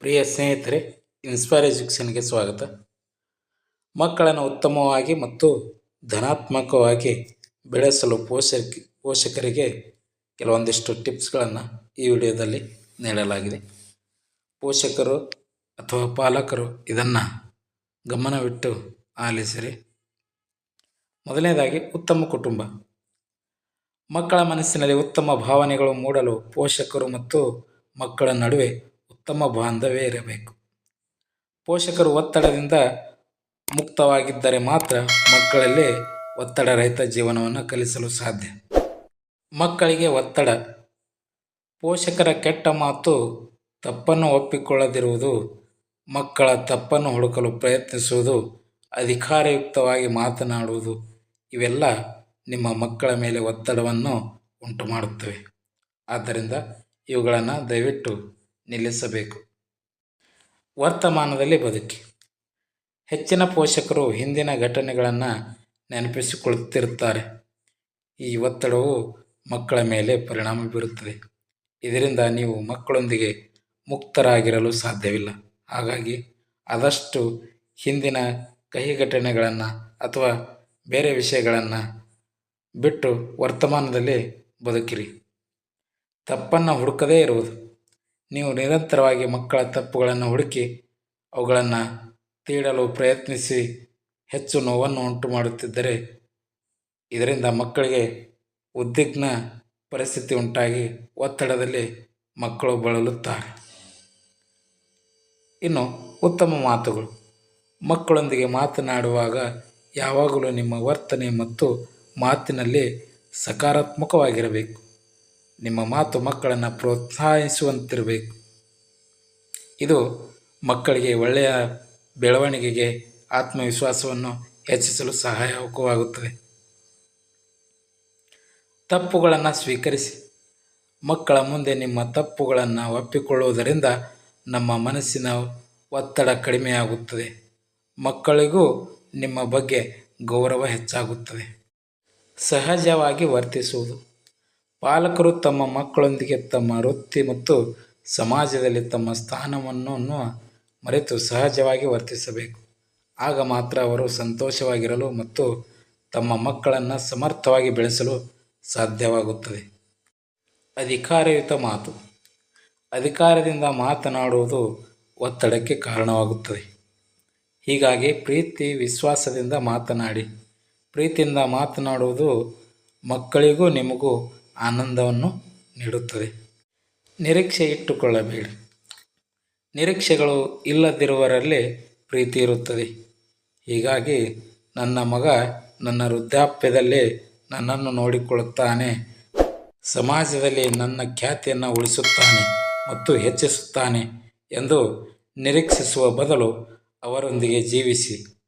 ಪ್ರಿಯ ಸ್ನೇಹಿತರೆ ಇನ್ಸ್ಪೈರ್ ಎಜುಕೇಷನ್ಗೆ ಸ್ವಾಗತ. ಮಕ್ಕಳನ್ನು ಉತ್ತಮವಾಗಿ ಮತ್ತು ಧನಾತ್ಮಕವಾಗಿ ಬೆಳೆಸಲು ಪೋಷಕ, ಪೋಷಕರಿಗೆ ಕೆಲವೊಂದಿಷ್ಟು ಟಿಪ್ಸ್ಗಳನ್ನು ಈ ವಿಡಿಯೋದಲ್ಲಿ ನೀಡಲಾಗಿದೆ. ಪೋಷಕರು ಅಥವಾ ಪಾಲಕರು ಇದನ್ನು ಗಮನವಿಟ್ಟು ಆಲಿಸಿರಿ. ಮೊದಲನೇದಾಗಿ, ಉತ್ತಮ ಕುಟುಂಬ. ಮಕ್ಕಳ ಮನಸ್ಸಿನಲ್ಲಿ ಉತ್ತಮ ಭಾವನೆಗಳು ಮೂಡಲು ಪೋಷಕರು ಮತ್ತು ಮಕ್ಕಳ ನಡುವೆ ಉತ್ತಮ ಬಾಂಧವ್ಯ ಇರಬೇಕು. ಪೋಷಕರು ಒತ್ತಡದಿಂದ ಮುಕ್ತವಾಗಿದ್ದರೆ ಮಾತ್ರ ಮಕ್ಕಳಲ್ಲಿ ಒತ್ತಡರಹಿತ ಜೀವನವನ್ನು ಕಲಿಸಲು ಸಾಧ್ಯ. ಮಕ್ಕಳಿಗೆ ಒತ್ತಡ. ಪೋಷಕರ ಕೆಟ್ಟ ಮಾತು ತಪ್ಪನ್ನು ಒಪ್ಪಿಕೊಳ್ಳದಿರುವುದು, ಮಕ್ಕಳ ತಪ್ಪನ್ನು ಹುಡುಕಲು ಪ್ರಯತ್ನಿಸುವುದು, ಅಧಿಕಾರಯುಕ್ತವಾಗಿ ಮಾತನಾಡುವುದು, ಇವೆಲ್ಲ ನಿಮ್ಮ ಮಕ್ಕಳ ಮೇಲೆ ಒತ್ತಡವನ್ನು ಉಂಟು ಮಾಡುತ್ತವೆ ಆದ್ದರಿಂದ ಇವುಗಳನ್ನು ದಯವಿಟ್ಟು ನಿಲ್ಲಿಸಬೇಕು. ವರ್ತಮಾನದಲ್ಲಿ ಬದುಕಿ. ಹೆಚ್ಚಿನ ಪೋಷಕರು ಹಿಂದಿನ ಘಟನೆಗಳನ್ನು ನೆನಪಿಸಿಕೊಳ್ಳುತ್ತಿರುತ್ತಾರೆ ಈ ಒತ್ತಡವು ಮಕ್ಕಳ ಮೇಲೆ ಪರಿಣಾಮ ಬೀರುತ್ತದೆ. ಇದರಿಂದ ನೀವು ಮಕ್ಕಳೊಂದಿಗೆ ಮುಕ್ತರಾಗಿರಲು ಸಾಧ್ಯವಿಲ್ಲ. ಹಾಗಾಗಿ ಆದಷ್ಟು ಹಿಂದಿನ ಕಹಿ ಘಟನೆಗಳನ್ನು ಅಥವಾ ಬೇರೆ ವಿಷಯಗಳನ್ನು ಬಿಟ್ಟು ವರ್ತಮಾನದಲ್ಲಿ ಬದುಕಿರಿ. ತಪ್ಪನ್ನು ಹುಡುಕದೇ ಇರುವುದು. ನೀವು ನಿರಂತರವಾಗಿ ಮಕ್ಕಳ ತಪ್ಪುಗಳನ್ನು ಹುಡುಕಿ ಅವುಗಳನ್ನು ತೀಡಲು ಪ್ರಯತ್ನಿಸಿ ಹೆಚ್ಚು ನೋವನ್ನು ಉಂಟು ಮಾಡುತ್ತಿದ್ದರೆ ಇದರಿಂದ ಮಕ್ಕಳಿಗೆ ಉದ್ವಿಗ್ನ ಪರಿಸ್ಥಿತಿ ಉಂಟಾಗಿ ಒತ್ತಡದಲ್ಲಿ ಮಕ್ಕಳು ಬಳಲುತ್ತಾರೆ. ಇನ್ನು ಉತ್ತಮ ಮಾತುಗಳು. ಮಕ್ಕಳೊಂದಿಗೆ ಮಾತನಾಡುವಾಗ ಯಾವಾಗಲೂ ನಿಮ್ಮ ವರ್ತನೆ ಮತ್ತು ಮಾತಿನಲ್ಲಿ ಸಕಾರಾತ್ಮಕವಾಗಿರಬೇಕು. ನಿಮ್ಮ ಮಾತು ಮಕ್ಕಳನ್ನು ಪ್ರೋತ್ಸಾಹಿಸುವಂತಿರಬೇಕು. ಇದು ಮಕ್ಕಳಿಗೆ ಒಳ್ಳೆಯ ಬೆಳವಣಿಗೆಗೆ ಆತ್ಮವಿಶ್ವಾಸವನ್ನು ಹೆಚ್ಚಿಸಲು ಸಹಾಯಕವಾಗುತ್ತದೆ. ತಪ್ಪುಗಳನ್ನು ಸ್ವೀಕರಿಸಿ. ಮಕ್ಕಳ ಮುಂದೆ ನಿಮ್ಮ ತಪ್ಪುಗಳನ್ನು ಒಪ್ಪಿಕೊಳ್ಳುವುದರಿಂದ ನಮ್ಮ ಮನಸ್ಸಿನ ಒತ್ತಡ ಕಡಿಮೆಯಾಗುತ್ತದೆ. ಮಕ್ಕಳಿಗೂ ನಿಮ್ಮ ಬಗ್ಗೆ ಗೌರವ ಹೆಚ್ಚಾಗುತ್ತದೆ. ಸಹಜವಾಗಿ ವರ್ತಿಸುವುದು. ಪಾಲಕರು ತಮ್ಮ ಮಕ್ಕಳೊಂದಿಗೆ ತಮ್ಮ ವೃತ್ತಿ ಮತ್ತು ಸಮಾಜದಲ್ಲಿ ತಮ್ಮ ಸ್ಥಾನವನ್ನು ಮರೆತು ಸಹಜವಾಗಿ ವರ್ತಿಸಬೇಕು. ಆಗ ಮಾತ್ರ ಅವರು ಸಂತೋಷವಾಗಿರಲು ಮತ್ತು ತಮ್ಮ ಮಕ್ಕಳನ್ನು ಸಮರ್ಥವಾಗಿ ಬೆಳೆಸಲು ಸಾಧ್ಯವಾಗುತ್ತದೆ. ಅಧಿಕಾರಯುತ ಮಾತು. ಅಧಿಕಾರದಿಂದ ಮಾತನಾಡುವುದು ಒತ್ತಡಕ್ಕೆ ಕಾರಣವಾಗುತ್ತದೆ. ಹೀಗಾಗಿ ಪ್ರೀತಿ, ವಿಶ್ವಾಸದಿಂದ ಮಾತನಾಡಿ. ಪ್ರೀತಿಯಿಂದ ಮಾತನಾಡುವುದು ಮಕ್ಕಳಿಗೂ ನಿಮಗೂ ಆನಂದವನ್ನು ನೀಡುತ್ತದೆ. ನಿರೀಕ್ಷೆ ಇಟ್ಟುಕೊಳ್ಳಬೇಡಿ. ನಿರೀಕ್ಷೆಗಳು ಇಲ್ಲದಿರುವರಲ್ಲಿ ಪ್ರೀತಿ ಇರುತ್ತದೆ. ಹೀಗಾಗಿ ನನ್ನ ಮಗ ನನ್ನ ವೃದ್ಧಾಪ್ಯದಲ್ಲೇ ನನ್ನನ್ನು ನೋಡಿಕೊಳ್ಳುತ್ತಾನೆ. ಸಮಾಜದಲ್ಲಿ ನನ್ನ ಖ್ಯಾತಿಯನ್ನು ಉಳಿಸುತ್ತಾನೆ ಮತ್ತು ಹೆಚ್ಚಿಸುತ್ತಾನೆ ಎಂದು ನಿರೀಕ್ಷಿಸುವ ಬದಲು ಅವರೊಂದಿಗೆ ಜೀವಿಸಿ.